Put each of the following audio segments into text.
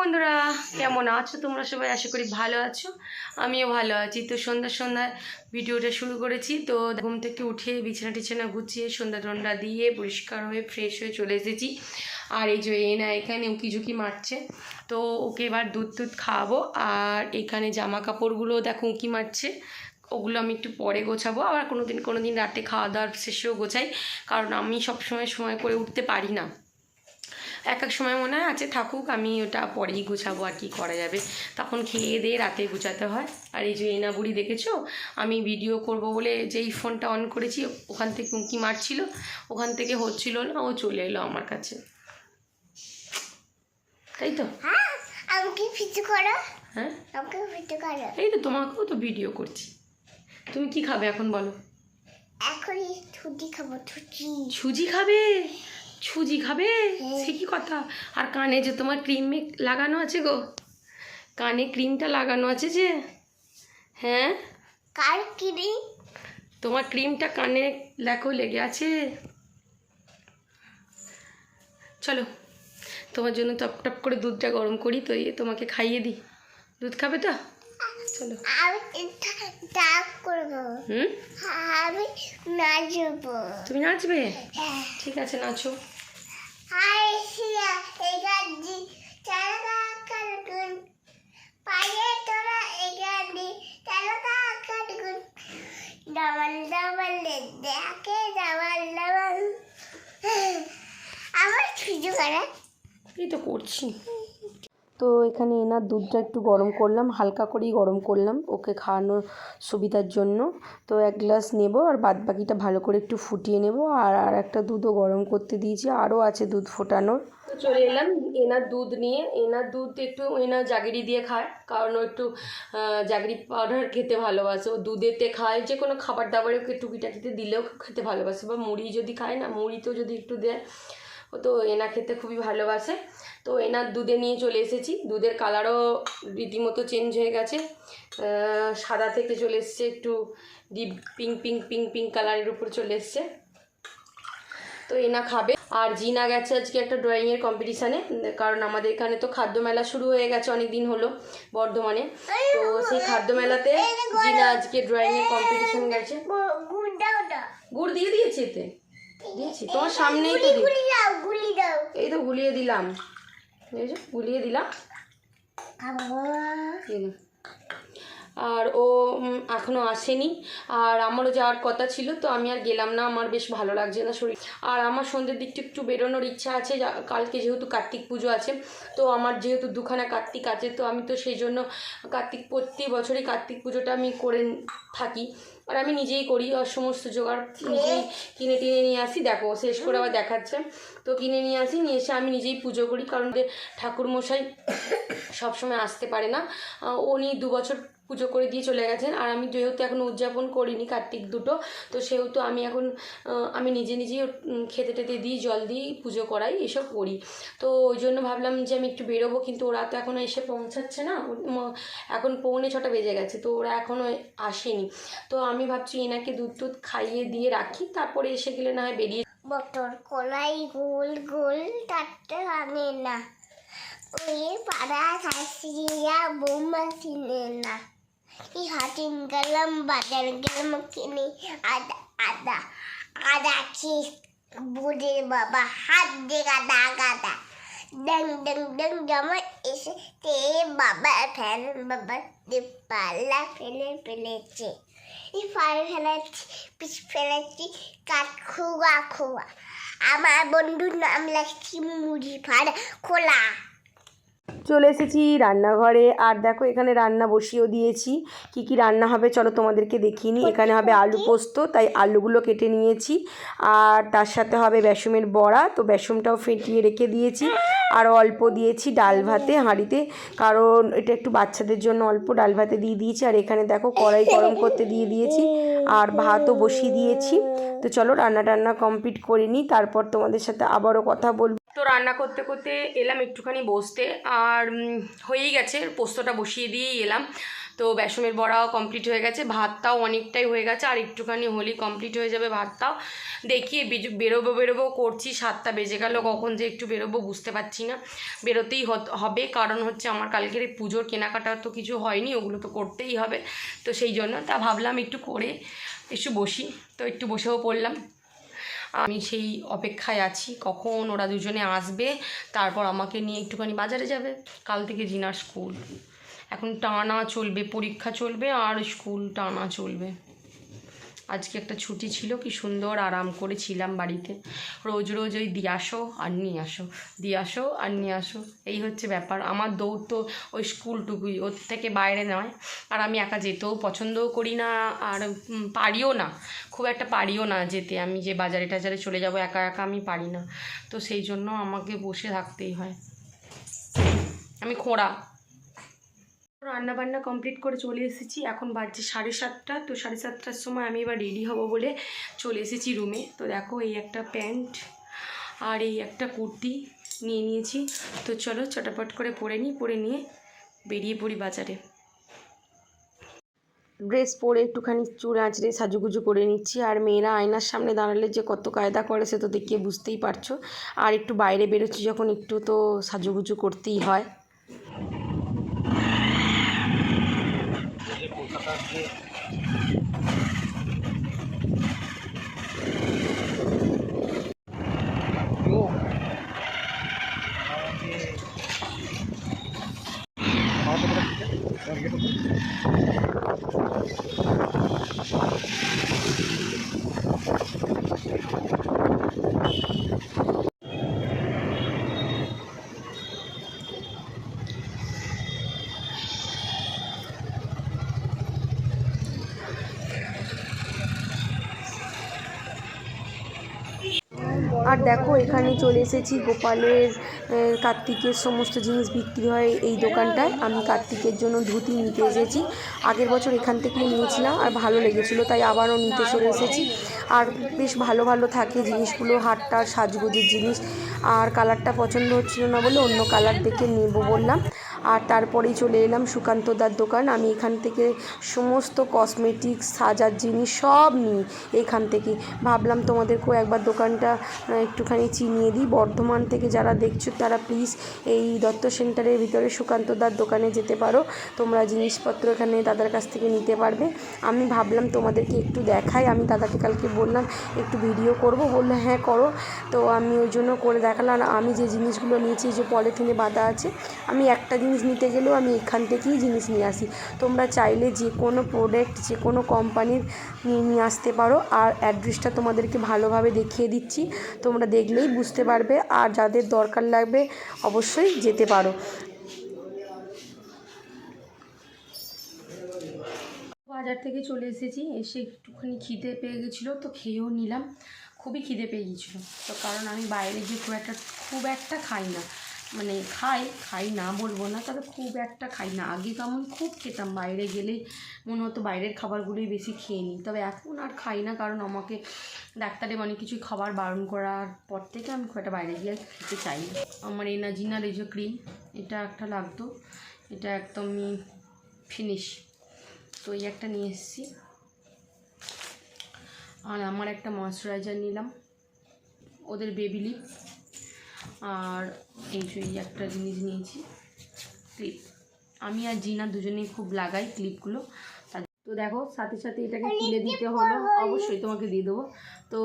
বন্ধুরা, কেমন আছো তোমরা সবাই? আশা করি ভালো আছো। আমিও ভালো আছি। তো সন্ধ্যা সন্ধ্যায় ভিডিওটা শুরু করেছি। তো ঘুম থেকে উঠে বিছানা টিছানা গুছিয়ে সন্ধ্যা টন্ডা দিয়ে পরিষ্কার হয়ে ফ্রেশ হয়ে চলে এসেছি। আর এই যে এ না এখানে উকি ঝুঁকি মারছে। তো ওকে এবার দুধ দুধ খাওয়াবো। আর এখানে জামা কাপড়গুলো দেখো উঁকি মারছে। ওগুলো আমি একটু পরে গোছাবো। আবার কোনো দিন কোনো দিন রাতে খাওয়া দাওয়ার শেষেও গোছাই। কারণ আমি সবসময় সময় করে উঠতে পারি না। এক এক সময় মনে হয় আছে থাকুক আমি ওটা পরেই গুছাবো আর কি করা যাবে। তখন খেয়ে দিয়ে রাতে গুছাতে হয়। আর এই যে এনা বুড়ি দেখেছ? আমি ভিডিও করব বলে যেই ফোনটা অন করেছি ওখান থেকে উঁকি মারছিল। ওখান থেকে হচ্ছিল না ও চলে এলো আমার কাছে। তাই তো? হ্যাঁ আমাকে করো। হ্যাঁ? আমাকে ফিটু করো। এই তো তোমাকেও তো ভিডিও করছি। তুমি কি খাবে এখন বলো? এখন ছুটি খাব সুজি খাবে? সুজি খাবে? সে কি কথা? আর কানে যে তোমার ক্রিম লাগানো আছে গো? কানে ক্রিমটা লাগানো আছে যে? হ্যাঁ? কার কিনি তোমার ক্রিমটা কানে লেখো লেগে আছে। চলো তোমার জন্য টপ টপ করে দুধটা গরম করি তো তোমাকে খাইয়ে দিই। দুধ খাবে তো? চলো। হুম? আমি নাচবো। তুমি নাচবে? হ্যাঁ। ঠিক আছে নাচো। ডাবল ডাবল দেখে ডাবল ডাবল আমার কিছু করে এই তো করছি। তো এখানে এনার দুধটা একটু গরম করলাম, হালকা করেই গরম করলাম, ওকে খাওয়ানোর সুবিধার জন্য। তো এক গ্লাস নেব আর বাদ বাকিটা ভালো করে একটু ফুটিয়ে নেব আর আর একটা দুধও গরম করতে দিয়েছি, আরও আছে দুধ ফোটানোর। চলে এলাম এনার দুধ নিয়ে। এনার দুধ একটু এনার জাগিরি দিয়ে খায়, কারণ ও একটু জাগরি পাউডার খেতে ভালোবাসে। ও দুধেতে খায়, যে কোনো খাবার দাবারে ওকে টুকিটাকিতে দিলেও খেতে ভালোবাসে, বা মুড়ি যদি খায় না, মুড়িতেও যদি একটু দেয় তো এনা খেতে খুবই ভালোবাসে। তো এনার দুধে নিয়ে চলে এসেছি। দুধের কালারও রীতিমতো চেঞ্জ হয়ে গেছে। সাদা থেকে চলে এসছে একটু deep pink pink pink pink কালারের উপর চলে এসছে। তো এনা খাবে। আর জিনা গেছে আজকে একটা ড্রয়িংয়ের কম্পিটিশানে কারণ আমাদের এখানে তো খাদ্য মেলা শুরু হয়ে গেছে অনেক দিন হলো বর্ধমানে। তো সেই খাদ্য মেলাতে জিনা আজকে ড্রয়িংয়ের কম্পিটিশান গেছে। গুড় দিয়ে দিয়েছি এতে? দিয়েছি তোমার সামনেই তো এই তো গুলিয়ে দিলাম। গুলিয়ে দিলাম। আর ও উম, এখনও আসেনি। আর আমারও যাওয়ার কথা ছিল তো আমি আর গেলাম না। আমার বেশ ভালো লাগছে না শরীর। আর আমার সন্ধ্যের দিকটা একটু বেরোনোর ইচ্ছা আছে। কালকে যেহেতু কার্তিক পুজো আছে তো আমার যেহেতু দুখানা কার্তিক আছে তো আমি তো সেই জন্য কার্তিক প্রতি বছরই কার্তিক পুজোটা আমি করে থাকি। আর আমি নিজেই করি আর সমস্ত জোগাড় নিজেই কিনে টিনে নিয়ে আসি। দেখো শেষ করে আবার দেখাচ্ছে। তো কিনে নিয়ে আসি নিয়ে এসে আমি নিজেই পুজো করি কারণ যে ঠাকুরমশাই সবসময় আসতে পারে না। উনি দু বছর পুজো করে দিয়ে চলে গেছেন আর আমি যেহেতু এখন উদযাপন করিনি কার্তিক দুটো তো সেহেতু আমি এখন আমি নিজে নিজেই খেতে টেতে দিই জল দিই পুজো করাই এসব করি। তো ওই জন্য ভাবলাম যে আমি একটু বেরোবো কিন্তু ওরা তো এখনও এসে পৌঁছাচ্ছে না। এখন পৌনে ছটা বেজে গেছে তো ওরা এখনও আসেনি। তো আমি ভাবছি এনাকে দুধ টুধ খাইয়ে দিয়ে রাখি, তারপরে এসে গেলে না হয় বেরিয়ে বটর কলাই গোল গোল তাতে আনে না। ওই পাড়া শাশুড়িরা বৌমা চিনে না। এই হাতিন গেলাম, বাজার গেলাম, কিনে আদা আদা আদা খেয়ে বুড়ির বাবা, হাত দিয়ে গাদা গাদা। ডং ডং ডং জমা এসে তে বাবা ফেল বাবা পাল্লা ফেলে ফেলেছে। ফাল ফেলেছি পিছ ফেলেছি কাঠ খোয়া। খোয়া আমার বন্ধুর নাম লাগছি মুড়ি খোলা। চলে এসেছি রান্নাঘরে। আর দেখো, এখানে রান্না বসিয়েও দিয়েছি। কি কি রান্না হবে চলো তোমাদেরকে দেখিয়ে নিই। এখানে হবে আলু পোস্ত, তাই আলুগুলো কেটে নিয়েছি। আর তার সাথে হবে বেসমের বড়া। তো বেসনটাও ফেটিয়ে রেখে দিয়েছি। আর অল্প দিয়েছি ডাল ভাতে হাঁড়িতে, কারণ এটা একটু বাচ্চাদের জন্য অল্প ডাল ভাতে দিয়ে দিয়েছি। আর এখানে দেখো কড়াই গরম করতে দিয়ে দিয়েছি আর ভাতও বসিয়ে দিয়েছি। তো চলো রান্না টান্না কমপ্লিট করে নিই, তারপর তোমাদের সাথে আবারও কথা বলব। তো রান্না করতে করতে এলাম একটুখানি বসতে আর হয়েই গেছে, পোস্তটা বসিয়ে দিয়েই এলাম। তো বেসমের বড়াও কমপ্লিট হয়ে গেছে, ভাতটাও অনেকটাই হয়ে গেছে, আর একটুখানি হলি কমপ্লিট হয়ে যাবে ভাতটাও। দেখি বেরোবো বেরোবো করছি, সাতটা বেজে গেল, কখন যে একটু বেরোবো বুঝতে পারছি না। বেরোতেই হবে, কারণ হচ্ছে আমার কালকের এই পুজোর কেনাকাটা তো কিছু হয়নি, ওগুলো তো করতেই হবে। তো সেই জন্য তা ভাবলাম একটু করে একটু বসি। তো একটু বসেও পড়লাম। আমি সেই অপেক্ষায় আছি, কখন ওরা দুজনে আসবে, তারপর আমাকে নিয়ে একটুখানি বাজারে যাবে। কাল থেকে জিনার স্কুল। এখন টানা চলবে, পরীক্ষা চলবে আর স্কুল টানা চলবে। আজকে একটা ছুটি ছিল, কি সুন্দর আরাম করে ছিলাম বাড়িতে। রোজ রোজ ওই দিয়ে আসো আর নিয়ে আসো, দিয়ে আসো আর নিয়ে আসো, এই হচ্ছে ব্যাপার। আমার দৌড় তো ওই স্কুলটুকুই, ওর থেকে বাইরে নয়। আর আমি একা যেতেও পছন্দও করি না, আর পারিও না। খুব একটা পারিও না যেতে। আমি যে বাজারে টাজারে চলে যাব, একা একা আমি পারি না। তো সেই জন্য আমাকে বসে থাকতেই হয়। আমি খোঁড়া। রান্না বান্না কমপ্লিট করে চলে এসেছি। এখন বাজছে সাড়ে সাতটা। তো সাড়ে সাতটার সময় আমি এবার রেডি হব বলে চলে এসেছি রুমে তো দেখো এই একটা প্যান্ট আর এই একটা কুর্তি নিয়ে নিয়েছি। তো চলো চটাপট করে পরে নিই, পরে নিয়ে বেরিয়ে পড়ি বাজারে। ড্রেস পরে একটুখানি চুল আঁচড়ে সাজুগুজু করে নিচ্ছি। আর মেয়েরা আয়নার সামনে দাঁড়ালে যে কত কায়দা করে সে তো দেখিয়ে বুঝতেই পারছ। আর একটু বাইরে বেরোচ্ছি যখন একটু তো সাজুগুজু করতেই হয়। Yeah. আর দেখো, এখানে চলে এসেছি গোপালের কার্তিকের সমস্ত জিনিস বিক্রি হয় এই দোকানটায়। আমি কার্তিকের জন্য ধুতি নিতে এসেছি। আগের বছর এখান থেকেই নিয়েছিলাম আর ভালো লেগেছিলো, তাই আবারও নিতে চলে এসেছি। আর বেশ ভালো ভালো থাকে জিনিসগুলো হাটটার সাজগোজের জিনিস। আর কালারটা পছন্দ হচ্ছিল না বলে অন্য কালার দেখে নেব বললাম। আর তারপরেই চলে এলাম সুকান্তদার দোকান। আমি এখান থেকে সমস্ত কসমেটিক্স সাজার জিনিস সব নিই এখান থেকে। ভাবলাম তোমাদেরকেও একবার দোকানটা একটুখানি চিনিয়ে দিই। বর্ধমান থেকে যারা দেখছ তারা প্লিজ এই দত্ত সেন্টারের ভিতরে সুকান্তদার দোকানে যেতে পারো। তোমরা জিনিসপত্র এখানে দাদার কাছ থেকে নিতে পারবে। আমি ভাবলাম তোমাদেরকে একটু দেখাই। আমি দাদাকে কালকে বললাম, একটু ভিডিও করব। বলল হ্যাঁ করো। তো আমি ওই জন্য করে দেখালাম। আমি যে জিনিসগুলো নিয়েছি যে পলিথিনে বাঁধা আছে, আমি একটা জিনিস নিতে গেলেও আমি এখান থেকেই জিনিস নিয়ে আসি। তোমরা চাইলে যে কোনো প্রোডাক্ট যে কোনো কোম্পানির নিয়ে আসতে পারো। আর অ্যাড্রেসটা তোমাদেরকে ভালোভাবে দেখিয়ে দিচ্ছি। তোমরা দেখলেই বুঝতে পারবে। আর যাদের দরকার লাগবে, অবশ্যই যেতে পারো। বাজার থেকে চলে এসেছি। এসে একটুখানি খিদে পেয়ে গেছিল, তো খেয়েও নিলাম। খুবই খিদে পেয়ে গেছিল। তো কারণ আমি বাইরে গিয়ে খুব একটা খুব একটা খাই না। মানে খাই খাই না বলব না, তবে খুব একটা খাই না। আগে কেমন খুব খেতাম, বাইরে গেলে মনে হতো বাইরের খাবারগুলোই বেশি খেয়ে নিই। তবে এখন আর খাই না, কারণ আমাকে ডাক্তারে অনেক কিছু খাবার বারণ করার পর থেকে আমি খুব একটা বাইরে গিয়ে খেতে চাই আমার এই যে ক্রিম, এটা একটা লাগতো। এটা একদমই ফিনিশ। তো এই একটা নিয়ে এসেছি। আর আমার একটা ময়শ্চারাইজার নিলাম। ওদের বেবি লিপ। আর এই যে একটা জিনিস নিয়েছি ক্লিপ আমি আর জিনা দুজনেই খুব লাগাই ক্লিপগুলো তা- তো দেখো সাথে সাথে এটাকে খুলে দিতে হলো। অবশ্যই তোমাকে দিয়ে দেবো। তো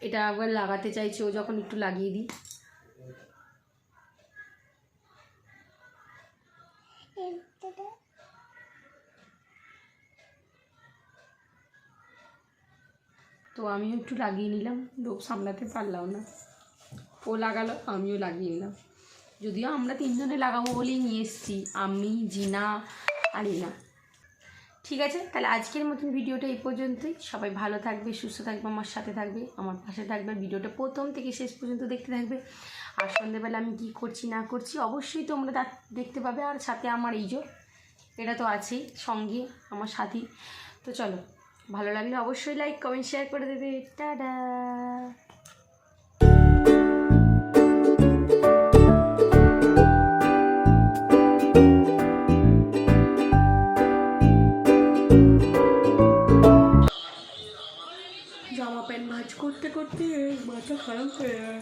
এটা একবার লাগাতে চাইছি ও যখন একটু লাগিয়ে দিই। তো আমিও একটু লাগিয়ে নিলাম। লোক সামলাতে পারলাম না। ও লাগালো, আমিও লাগিয়ে নিলাম। যদিও আমরা তিনজনে লাগাবো বলেই নিয়ে এসেছি, আমি, জিনা আর ইনা। ঠিক আছে, তাহলে আজকের মতন ভিডিওটা এই পর্যন্তই। সবাই ভালো থাকবে, সুস্থ থাকবে, আমার সাথে থাকবে, আমার পাশে থাকবে, ভিডিওটা প্রথম থেকে শেষ পর্যন্ত দেখতে থাকবে। আর সন্ধ্যেবেলা আমি কী করছি, না করছি, অবশ্যই তোমরা তা দেখতে পাবে, আর সাথে আমার এই যে, এটা তো আছেই সঙ্গে আমার সাথী। তো চলো, ভালো লাগলে অবশ্যই লাইক কমেন্ট শেয়ার করে দেবে। টাটা! করতে করতে মাথা খারাপ হয়ে যায়